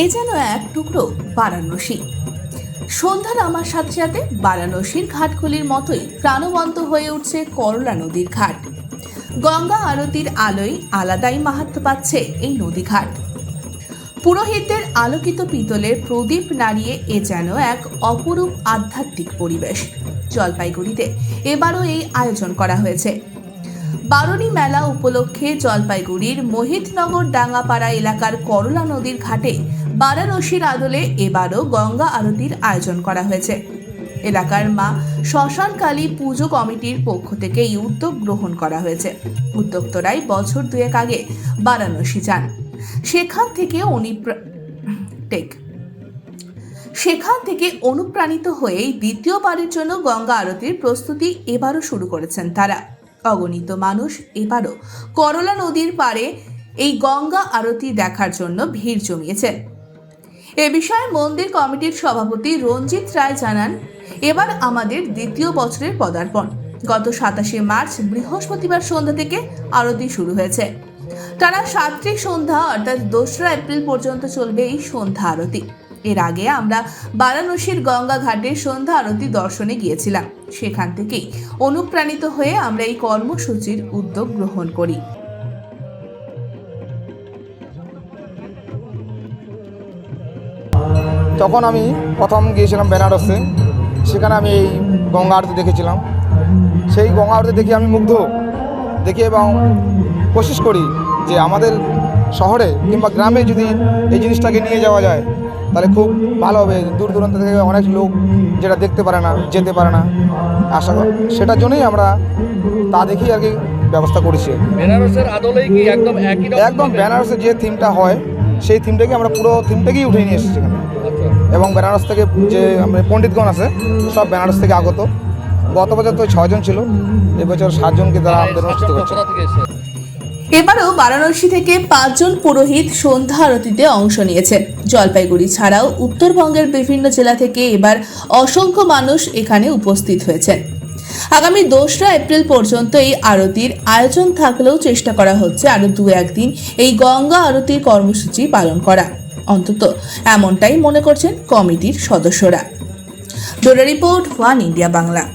এ যেন এক টুকরো বারাণসী। সন্ধ্যা নামার সাথে সাথে বারাণসীর ঘাটগুলির মতোই প্রাণবন্ত হয়ে উঠছে করলা নদীর ঘাট। গঙ্গা আরতির আলোয় আলাদাই মাহাত্ম পাচ্ছে এই নদীঘাট পুরোহিতদের আলোকিত পিতলের প্রদীপ নাড়িয়ে এ যেন এক অপরূপ আধ্যাত্মিক পরিবেশ। জলপাইগুড়িতে এবারও এই আয়োজন করা হয়েছে। বারণী মেলা উপলক্ষে জলপাইগুড়ির মোহিতনগর ডাঙ্গাপাড়া এলাকার করলা নদীর ঘাটে বারাণসীর আদলে এবারও গঙ্গা আরতির আয়োজন করা হয়েছে। এলাকার মা শ্মশানকালী পুজো কমিটির পক্ষ থেকে এই উদ্যোগ গ্রহণ করা হয়েছে। উদ্যোক্তরাই বছর দুয়েক আগে বারাণসী যান। সেখান থেকে অনিপ্রা টেক। সেখান থেকে অনুপ্রাণিত হয়েই দ্বিতীয়বারের জন্য গঙ্গা আরতির প্রস্তুতি এবারও শুরু করেছেন তারা। অগণিত মানুষ এবারও করলা নদীর পাড়ে এই গঙ্গা আরতি দেখার জন্য ভিড় জমিয়েছেন। এ বিষয়ে মন্দির কমিটির সভাপতি রঞ্জিত রায় জানান, এবার আমাদের দ্বিতীয় বছরের পদার্পণ। গত সাতাশে মার্চ বৃহস্পতিবার সন্ধ্যা থেকে আরতি শুরু হয়েছে। টানা সাতটি সন্ধ্যা, অর্থাৎ দোসরা এপ্রিল পর্যন্ত চলবে এই সন্ধ্যা আরতি। এর আগে আমরা বারাণসীর গঙ্গা ঘাটে সন্ধ্যা আরতি দর্শনে গিয়েছিলাম। সেখান থেকেই অনুপ্রাণিত হয়ে আমরা এই কর্মসূচির উদ্যোগ গ্রহণ করি। তখন আমি প্রথম গিয়েছিলাম বেনারসে। সেখানে আমি এই গঙ্গা আরতি দেখেছিলাম। সেই গঙ্গা আরতি দেখে আমি মুগ্ধ। দেখি এবং কোশিশ করি যে আমাদের শহরে কিংবা গ্রামে যদি এই জিনিসটাকে নিয়ে যাওয়া যায় তাহলে খুব ভালো হবে। দূর দূরান্ত থেকে অনেক লোক যেটা দেখতে পারে না যেতে পারে না। আশা কর সেটার জন্যই আমরা তা দেখেই আর কি ব্যবস্থা করেছি। বেনারসের আদলেই কি একদম একদম ভাবে? বেনারসে যে থিমটা হয় সেই থিমটাকে আমরা পুরো থিমটাকেই উঠে নিয়ে এসেছি এখানে। এবং বেনারস থেকে যে আমাদের পণ্ডিতগণ আছে সব বেনারস থেকে আগত। গত বছর তো ছজন ছিল এবছর সাতজনকে তারা আমাদের অনুষ্ঠিত সাতজন করছে। এবারও বারাণসী থেকে পাঁচজন পুরোহিত সন্ধ্যা আরতিতে অংশ নিয়েছে। জলপাইগুড়ি ছাড়াও উত্তরবঙ্গের বিভিন্ন জেলা থেকে এবার অসংখ্য মানুষ এখানে উপস্থিত হয়েছেন আগামী দোসরা এপ্রিল পর্যন্ত এই আরতির আয়োজন থাকলেও চেষ্টা করা হচ্ছে আরও দু একদিন এই গঙ্গা আরতির কর্মসূচি পালন করা। অন্তত এমনটাই মনে করছেন কমিটির সদস্যরা। ডোরা রিপোর্ট ওয়ান ইন্ডিয়া বাংলা।